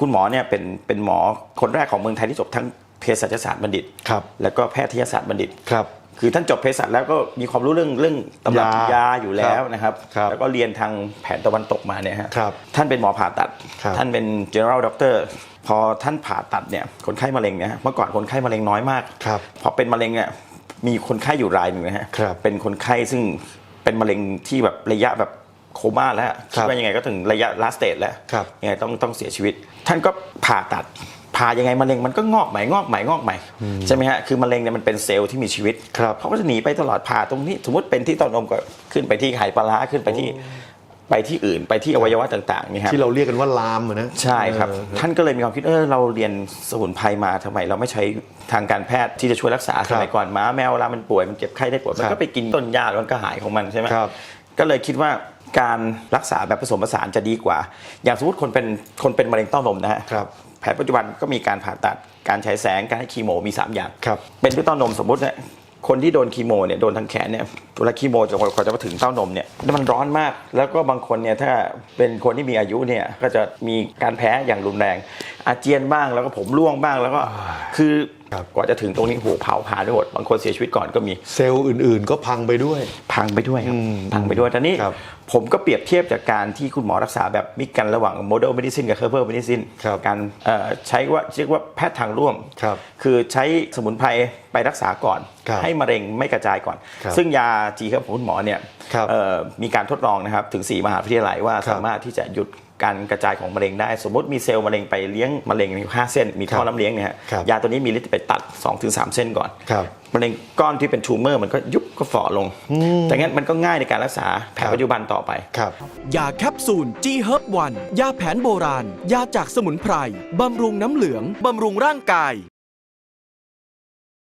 คุณหมอเนี่ยเป็นเป็นหมอคนแรกของเมืองไทยที่จบทั้งเภสัชศาสตร์บัณฑิต ครับ แล้วก็แพทยศาสตร์บัณฑิต ครับ คือท่านจบเภสัชแล้วก็มีความรู้เรื่องเรื่องตำรับยายยาอยู่แล้วนะครับ ครับแล้วก็เรียนทางแผนตะวันตกมาเนี่ยฮะครับท่านเป็นหมอผ่าตัด ครับท่านเป็น general doctor พอท่านผ่าตัดเนี่ยคนไข้มะเร็งเนี่ยฮะเมื่อก่อนคนไข้มะเร็งน้อยมากครับพอเป็นมะเร็งเนี่ยมีคนไข้อยู่รายหนึ่งนะฮะครับ เป็นคนไข้ซึ่งเป็นมะเร็งที่แบบระยะแบบ โคม่าแล้วครัคิดบว่ายังไงก็ถึงระยะ last stage แล้วครับยังไงต้องต้องเสียชีวิต ท่านก็ผ่าตัดผ่ายังไงมะเร็งมันก็งอกใหม่งอกใหม่งอกใหม่ใช่ไหมฮะคือมะเร็งเนี่ยมันเป็นเซลล์ที่มีชีวิตครับเขาก็จะหนีไปตลอดผ่าตรงนี้สมมติเป็นที่เต้านมก็ขึ้นไปที่ไข่ปลาร้าขึ้นไปที่ไปที่อื่นไปที่อวัยวะต่างๆนี่ครับที่เราเรียกกันว่าลามอะนะใช่ครับเออท่านก็เลยมีความคิดเออเราเรียนสมุนไพรมาทำไม เราไม่ใช้ทางการแพทย์ที่จะช่วยรักษาครัสบมัยก่อนหมาแมวเวลามันป่วยมันเจ็บไข้ได้ป่วยมันครัก็บไปกินต้นหญ้าแล้วมันก็หายของมันใช่ไหมครับก็เลยคิดว่า การรักษาแบบผสมผสานจะดีกว่า อย่างสมมติคนเป็นคนเป็นมะเร็งเต้านมนะฮะครับแผนปัจจุบันก็มีการผ่าตัดการฉายแสงการให้คีโมมี 3 อย่างครับเป็นที่เต้านมสมมติเนี่ยคนที่โดนคีโมเนี่ยโดนทางแขนเนี่ยเวลาคีโมจะกว่าจะมาถึงเต้านมเนี่ยมันร้อนมาก แล้วก็บางคนเนี่ยถ้าเป็นคนที่มีอายุเนี่ยก็จะมีการแพ้อย่างรุนแรง อาเจียนบ้างแล้วก็ผมร่วงบ้างแล้วก็คือครับกว่าจะถึงตรงนี้โหเผาผ่านไปหมดบางคนเสียชีวิตก่อนก็มี เซลล์อื่นๆ ก็พังไปด้วย พังไปด้วยครับอืมพังไปด้วยแต่นี่ครับผมก็เปรียบเทียบจากการที่คุณหมอรักษาแบบมิกกันระหว่างโมเดลเมดิซินกับเคอร์เพอร์เมดิซินครับการเอ่อใช้ว่าเรียกว่าแพทย์ทางร่วมครับคือใช้สมุนไพรไปรักษาก่อนครับให้มะเร็งไม่กระจายก่อนครับซึ่งยาจีครับของคุณหมอเนี่ยครับเอ่อมีการทดลองนะครับถึง 4 มหาวิทยาลัยว่าครับสามารถที่จะหยุดการกระจายของมะเร็งได้ สมมติมีเซลล์มะเร็งไปเลี้ยงมะเร็งมีห้าเส้น มีท่อครับน้ำเลี้ยงเนี่ยฮะครับยาตัวนี้มีฤทธิ์ไปตัด 2-3 เส้นก่อนครับ มะเร็งก้อนที่เป็นทูเมอร์มันก็ยุบก็ฝ่อลง แต่งั้นมันก็ง่ายในการรักษาแผคนรับปัจจุบันต่อไป ครับ ยาแคปซูล G Herb 1ยาแผนโบราณ ยาจากสมุนไพร บำรุงน้ำเหลือง บำรุงร่างกาย